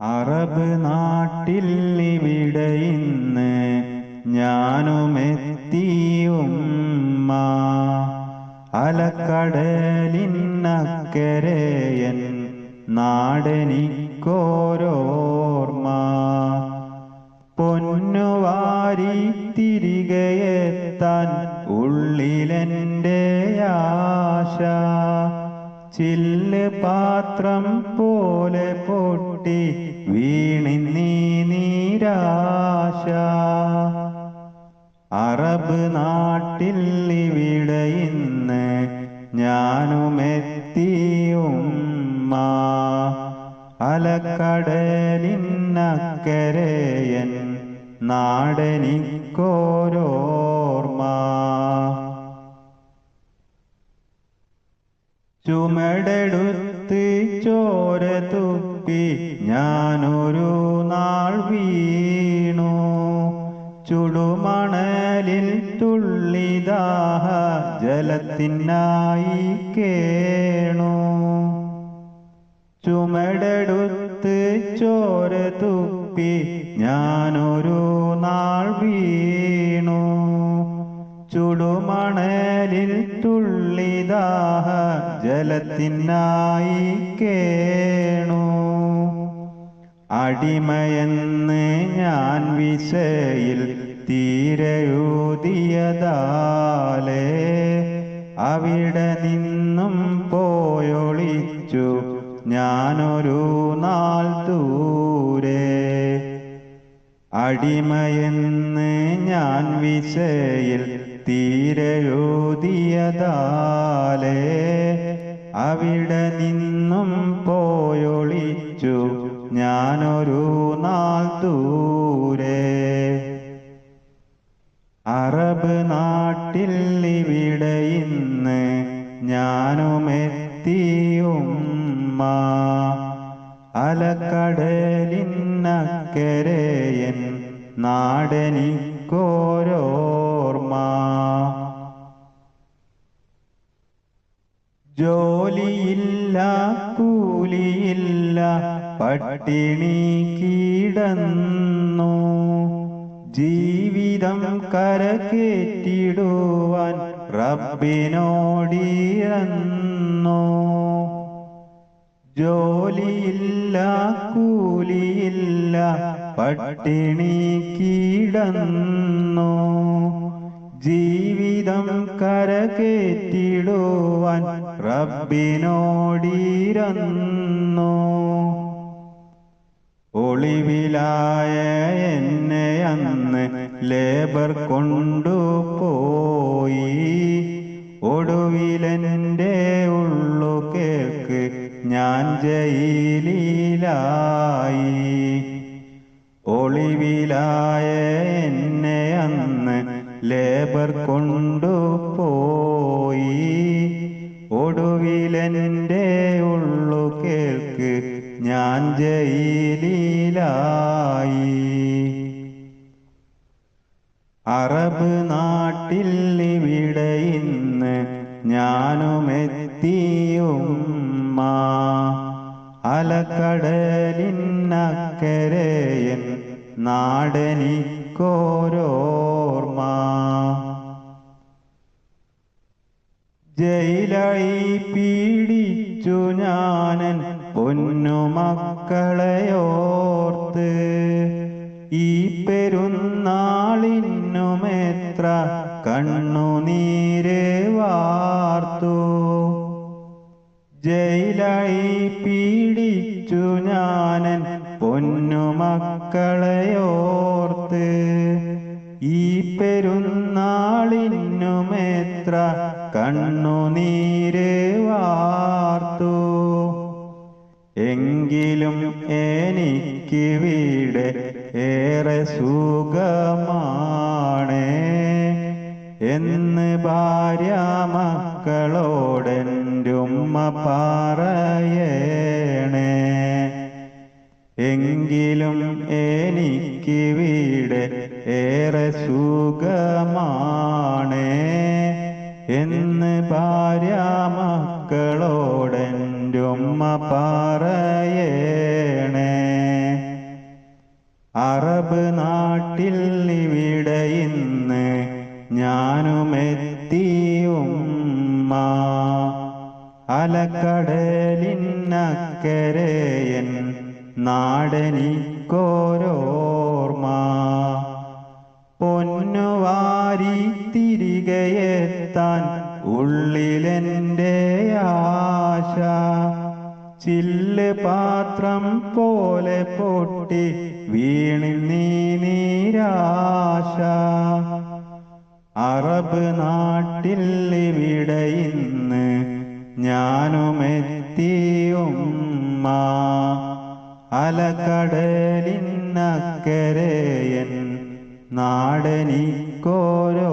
Arab നാട്ടിൽ ഇവിടെ ഇന്ന് ഞാനുമെത്തിയുമ്മ അലക്കടലിന്നക്കരയൻ നാടനിക്കോരോർമ്മ. പൊന്നുവാരി തിരികെയെത്താൻ ഉള്ളിലെന്റെ ആശ. ചില്ല് പാത്രം പോലെ പൊട്ടി വീണിന്നീ നീരാശ. അറബ് നാട്ടിൽ ഇവിടെ ഇന്ന് ഞാനുമെത്തിയുമ്മ അലക്കടലിനക്കരയൻ നാടെനിക്കോരോർമ്മ. ചുമടെടുത്ത് ചോര തുപ്പി ഞാനൊരു നാൾ വീണു. ചുടുമണലിൽ തുള്ളിദാഹ ജലത്തിനായി കേണു. ചുമടെടുത്ത് ചോര തുപ്പി ഞാനൊരു നാൾ വീണു. ചുടുമണലിൽ തുള്ളിദാഹ ജലത്തിനായി കേണു. അടിമയെന്ന് ഞാൻ വിശയിൽ തീരയൂതിയതാലേ അവിടെ നിന്നും പോയൊളിച്ചു ഞാനൊരു നാൾ ദൂരെ. അടിമയെന്ന് ഞാൻ വിശയിൽ തീരയോതിയതാലേ അവിടെ നിന്നും പോയൊളിച്ചു ഞാനൊരു നാൾ ദൂരെ. അറബ് നാട്ടിൽ ഇവിടെ ഇന്ന് ഞാനുമെത്തിയുമ്മ അലക്കടലിനക്കരയൻ നാടെനിക്കോരോർമ്മ. ജോലിയില്ല കൂലിയില്ല പട്ടിണി കീടന്നു. ജീവിതം കരകേറ്റിടുവാൻ റബ്ബിനോടിയന്നു ജോലിയില്ല കൂലിയില്ല പട്ടിണി കീടന്നു ജീവിതം കരകേറ്റിടുവാൻ റബ്ബിനോടിരന്നു ഒളിവിലായ എന്നെ അന്ന് ലേബർ കൊണ്ടുപോയി. ഒടുവിലെന്റെ ഉള്ളു കേൾക്ക് ഞാൻ ജയിലിലായി. ഒളിവിലായ എന്നെ അന്ന് ലേബർ കൊണ്ടു പോയി ഒടുവിലെന്റെ ഉള്ളു കേൾക്ക് ഞാൻ ജയിലിലായി. അറബ് നാട്ടിൽ ഇവിടെ ഇന്ന് ഞാനുമെത്തിയുമ്മ. അലക്കടലിനക്കരയൻ നാടനിക്കോരോർമ ജയിലായി പീഡിച്ചു ഞാനൻ പൊന്നുമക്കളെയോർത്ത് ഈ പെരുന്നാളിനുമെത്ര കണ്ണുനീരെ വാർത്തു. ജയിലായി പീഡിച്ചു ഞാനൻ പൊന്നുമക്കളെയോർത്ത് ഈ പെരുന്നാളിനുമെത്ര കണ്ണുനീര് വാർത്തു. എങ്കിലും എനിക്ക് വീട് ഏറെ സുഖമാണ് എന്ന് ഭാര്യ മക്കളോടെന്റുമ്മ പറയണേ. എങ്കിലും എനിക്ക് വീട് ഏറെ സുഖമാണേ എന്ന് ഭാര്യ മക്കളോടെന്റുമ്മ പറയണേ. അറബ് നാട്ടിൽ ഇവിടെ ഇന്ന് ഞാനുമെത്തിയുമ്മ അലക്കടലിനക്കരയൻ നാടനിക്കോരോർമ്മ. പൊന്നുവാരി തിരികെയെത്താൻ ഉള്ളിലെന്റെ ആശ. ചില്ല് പാത്രം പോലെ പൊട്ടി വീണിൽ നീ അറബ് നാട്ടിൽ ഇവിടെ ഇന്ന് ഞാനുമെത്തിയുമ്മ അലക്കടലിനക്കരയൻ നാടനിക്കോരോ